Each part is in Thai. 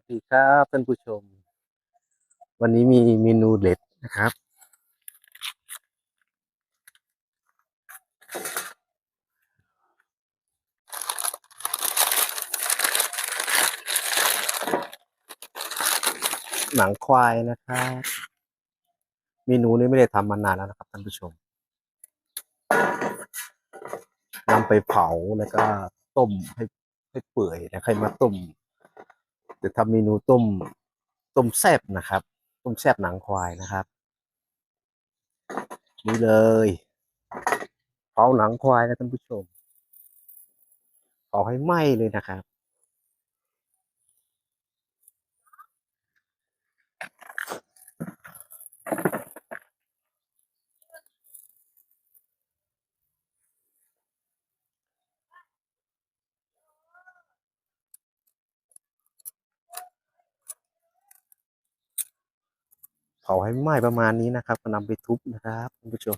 วัสดีครับท่านผู้ชม วันนี้มีเมนูเด็ดนะครับ หนังควายนะครับเมนูนี้ไม่ได้ทำมานานแล้วนะครับท่านผู้ชมนำไปเผาแล้วก็ต้มให้ให้เปื่อยแล้วค่อยมาต้ม จะทำเมนูต้มต้มแซบนะครับ ต้มแซบหนังควายนะครับ นี่เลยเผาหนังควายนะท่านผู้ชมเผาให้ไหม้เลยนะครับ ผาให้ไหม้ประมาณนี้นะครับ ก็นำไปทุบนะครับคุณผู้ชม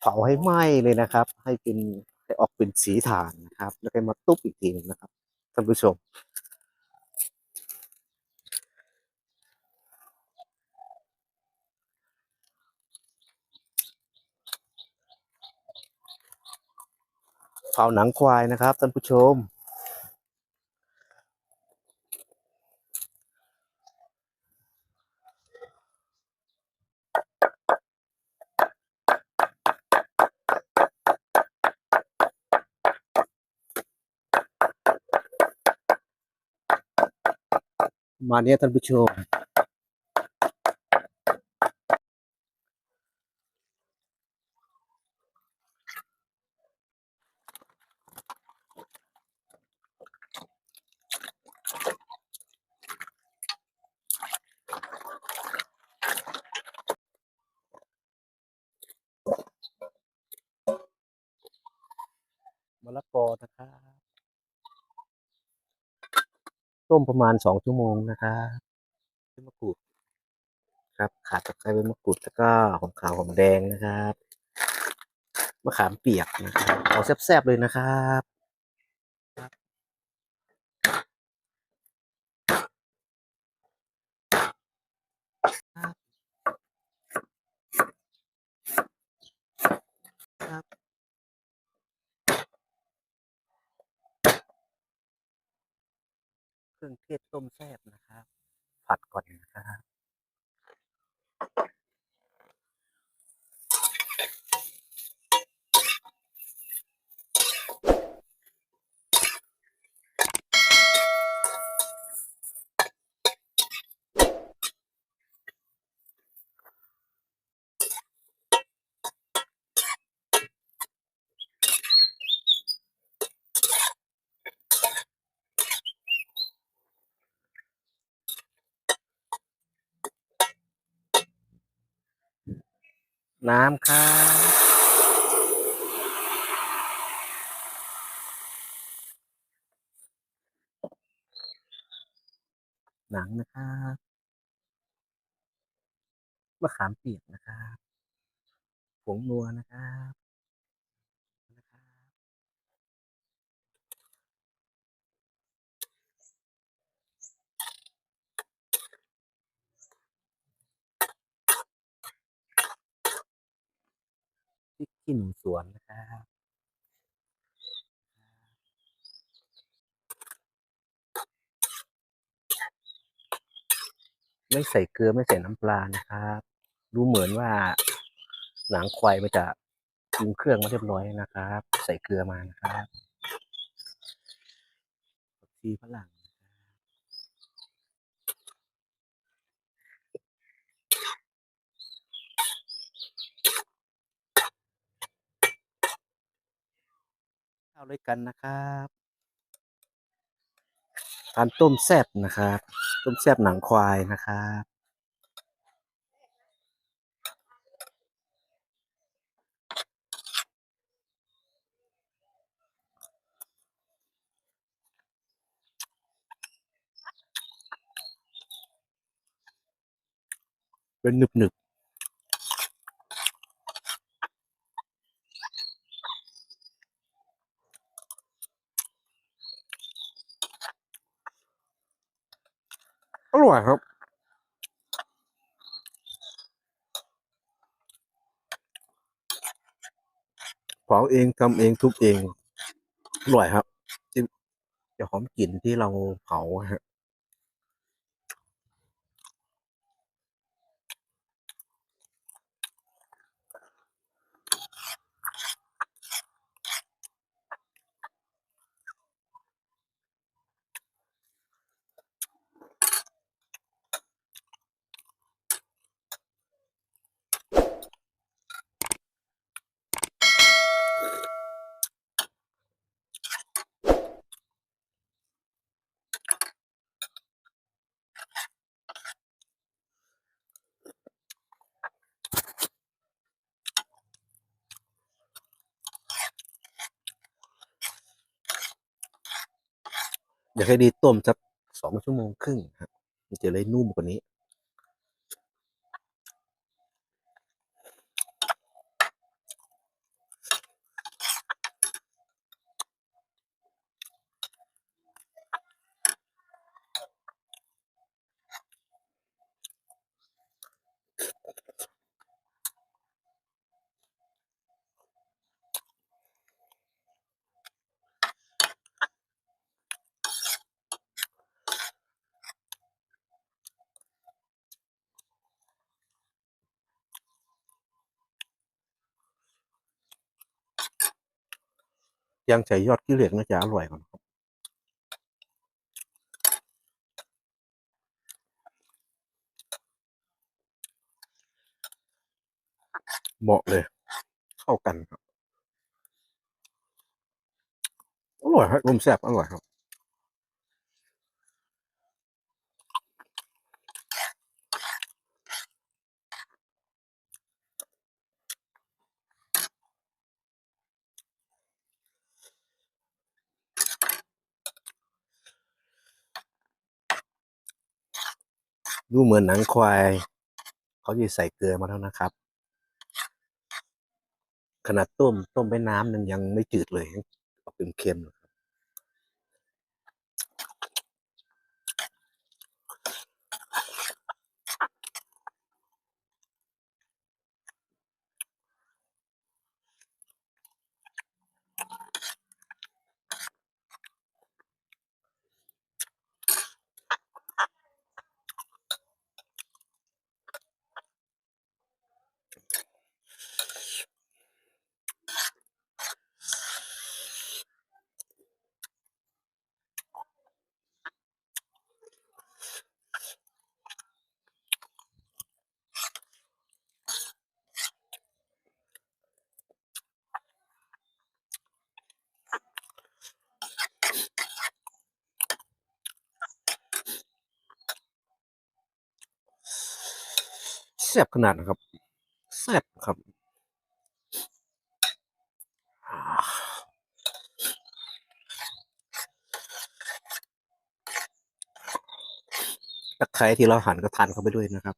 เผาให้ไหม้เลยนะครับ ให้เป็นให้ออกเป็นสีฐานนะครับ แล้วก็มาตุ๊บอีกทีหนึงนะครับท่านผู้ชม เผาหนังควายนะครับท่านผู้ชม มาเนี้ยท่านผู้ชม มะละกอนะครับ ต้มประมาณสองชั่วโมงนะครับใบมะกรูดครับ ขาดตะไคร้ใบมะกรูดแล้วก็หอมขาวหอมแดงนะครับมะขามเปียกนะครับเอาแซ่บๆเลยนะครับ รื่องเทศต้มแซ่บนะครับ ผัดก่อนนะครับ น้ำครับ หนังนะครับมะขามเปียกนะครับผงนัวนะครับ พริกขี้หนูสวนนะครับไม่ใส่เกลือไม่ใส่น้ำปลานะครับดูเหมือนว่าหนังควายมันจะปรุงเครื่องมาเรียบร้อยนะครับ ใส่เกลือมานะครับผักชีฝรั่งาวด้วยกันนะครับทานต้มแซ่บนะครับ ต้มแซ่บหนังควายนะครับเป็นหนึบหนึบ ร่อยครับ เผาเองทำเองทุบเอง อร่อยครับ จะหอมกลิ่นที่เราเผาอะฮะ อยากให้ดีต้มสักสองชั่วโมงครึ่งครับมันจะเลยนุ่มกว่านี้ ยังใส่ยอดขี้เหล็กน่าจะอร่อยกว่านะครับเหมาะเลย เข้ากันครับ อร่อยครับลมแซ่บอร่อยครับ ดูเหมือนหนังควาย เขาจะใส่เกลือมาแล้วนะครับ ขนาดต้มต้มไปน้ำนั้นยังไม่จืดเลย ออกเค็มๆ ซ่บขนาดนะครับแซ่บครับตะไคร้ที่เราหั่นก็ทานเข้าไปด้วยนะครับ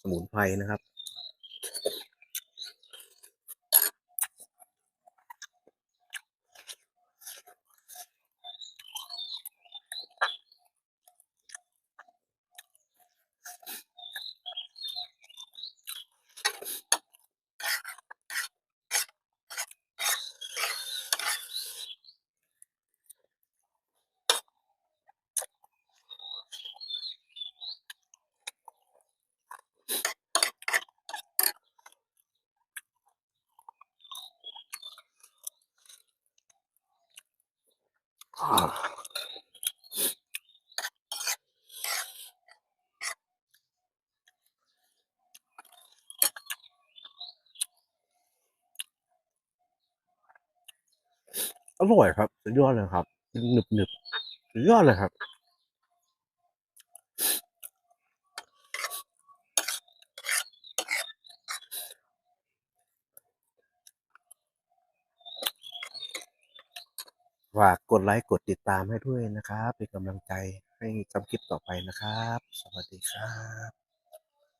สมุนไพรนะครับ อร่อยครับสุดยอดเลยครับหนึบหนึบสุดยอดเลยครับ ฝากกดไลค์กดติดตามให้ด้วยนะครับ เป็นกำลังใจให้ทำคลิปต่อไปนะครับ สวัสดีครับ